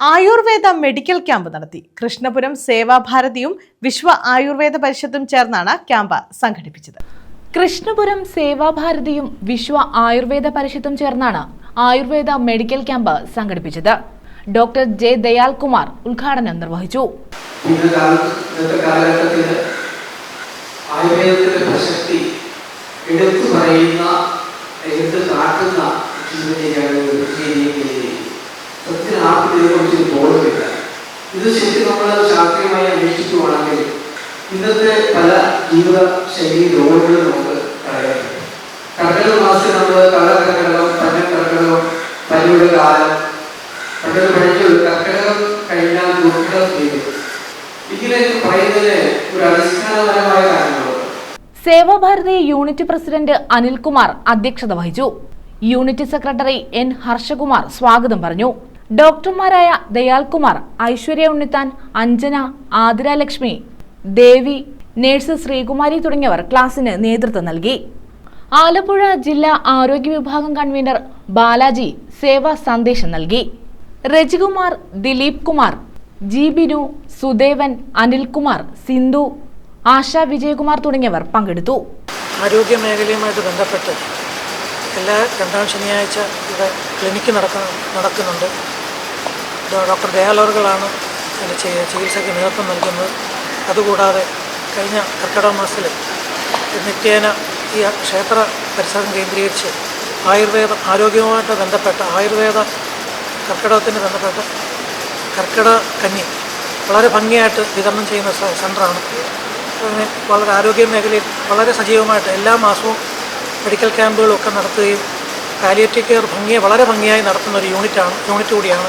Ayurveda medical camp നടത്തി. കൃഷ്ണപുരം സേവാഭാരതിയും വിശ്വ ആയുർവേദ പരിഷത്തും ചേർന്നാണ് ക്യാമ്പ് സംഘടിപ്പിച്ചത്. കൃഷ്ണപുരം സേവാഭാരതിയും വിശ്വ ആയുർവേദ പരിഷത്തും ചേർന്നാണ് ആയുർവേദ മെഡിക്കൽ ക്യാമ്പ് സംഘടിപ്പിച്ചത്. ഡോക്ടർ ജെ ദയാൽ കുമാർ ഉദ്ഘാടനം നിർവഹിച്ചു. ആയുർവേദത്തിന്റെ പ്രസക്തി എടുത്തു പറയുന്ന എടുത്ത് കാട്ടുന്ന ജീവിതരീതിയാണ് ഇതിനെക്കുറിച്ച് ഇത് ശരിക്കും നമ്മൾ ശാസ്ത്രീയമായി അന്വേഷിക്കുകയാണെങ്കിൽ ഇന്നത്തെ പല ജീവിത ശൈലി രോഗങ്ങൾ നമുക്ക് കർക്കിടക മാസത്തിൽ നമ്മൾ കള്ളക്കർക്കിടകം പന്നക്കർക്കിടകം പനിയുടെ കാലം പണ്ടൊരു പഴയ കർക്കടകം കഴിഞ്ഞാൽ ദുർഘടം ചെയ്യും ഇതിലേക്ക് പറയുന്നതിന് ഒരു അടിസ്ഥാനപരമായ സേവാഭാരതി യൂണിറ്റ് പ്രസിഡന്റ് അനിൽകുമാർ അധ്യക്ഷത വഹിച്ചു. യൂണിറ്റ് സെക്രട്ടറി എൻ ഹർഷകുമാർ സ്വാഗതം പറഞ്ഞു. ഡോക്ടർമാരായ ദയാൽകുമാർ ഐശ്വര്യ ഉണ്ണിത്താൻ അഞ്ജന ആതിര ലക്ഷ്മി ദേവി നേഴ്സ് ശ്രീകുമാരി തുടങ്ങിയവർ ക്ലാസിന് നേതൃത്വം നൽകി. ആലപ്പുഴ ജില്ലാ ആരോഗ്യ വിഭാഗം കൺവീനർ ബാലാജി സേവാ സന്ദേശം നൽകി. രജികുമാർ ദിലീപ് കുമാർ ജി ബിനു സുദേവൻ അനിൽകുമാർ സിന്ധു ആശ വിജയകുമാർ തുടങ്ങിയവർ പങ്കെടുത്തു. ആരോഗ്യ മേഖലയുമായിട്ട് ബന്ധപ്പെട്ട് എല്ലാ രണ്ടാം ശനിയാഴ്ച ഇവിടെ ക്ലിനിക്ക് നടക്കുന്ന നടക്കുന്നുണ്ട്. ഡോക്ടർ ദയാലോറുകളാണ് അതിന്റെ ചികിത്സയ്ക്ക് നേതൃത്വം നൽകുന്നത്. അതുകൂടാതെ കഴിഞ്ഞ കർക്കിടക മാസത്തിൽ നിത്യേന ഈ ക്ഷേത്ര പരിസരം കേന്ദ്രീകരിച്ച് ആയുർവേദ ആരോഗ്യവുമായിട്ട് ബന്ധപ്പെട്ട ആയുർവേദ കർക്കിടകത്തിന് ബന്ധപ്പെട്ട കർക്കിടക കന്നി വളരെ ഭംഗിയായിട്ട് വിതരണം ചെയ്യുന്ന സെന്ററാണ് അങ്ങനെ വളരെ ആരോഗ്യ മേഖലയിൽ വളരെ സജീവമായിട്ട് എല്ലാ മാസവും മെഡിക്കൽ ക്യാമ്പുകളും ഒക്കെ നടത്തുകയും പാലിയേറ്റീവ് കെയർ ഭംഗിയെ വളരെ ഭംഗിയായി നടത്തുന്ന ഒരു യൂണിറ്റാണ് യൂണിറ്റ് കൂടിയാണ്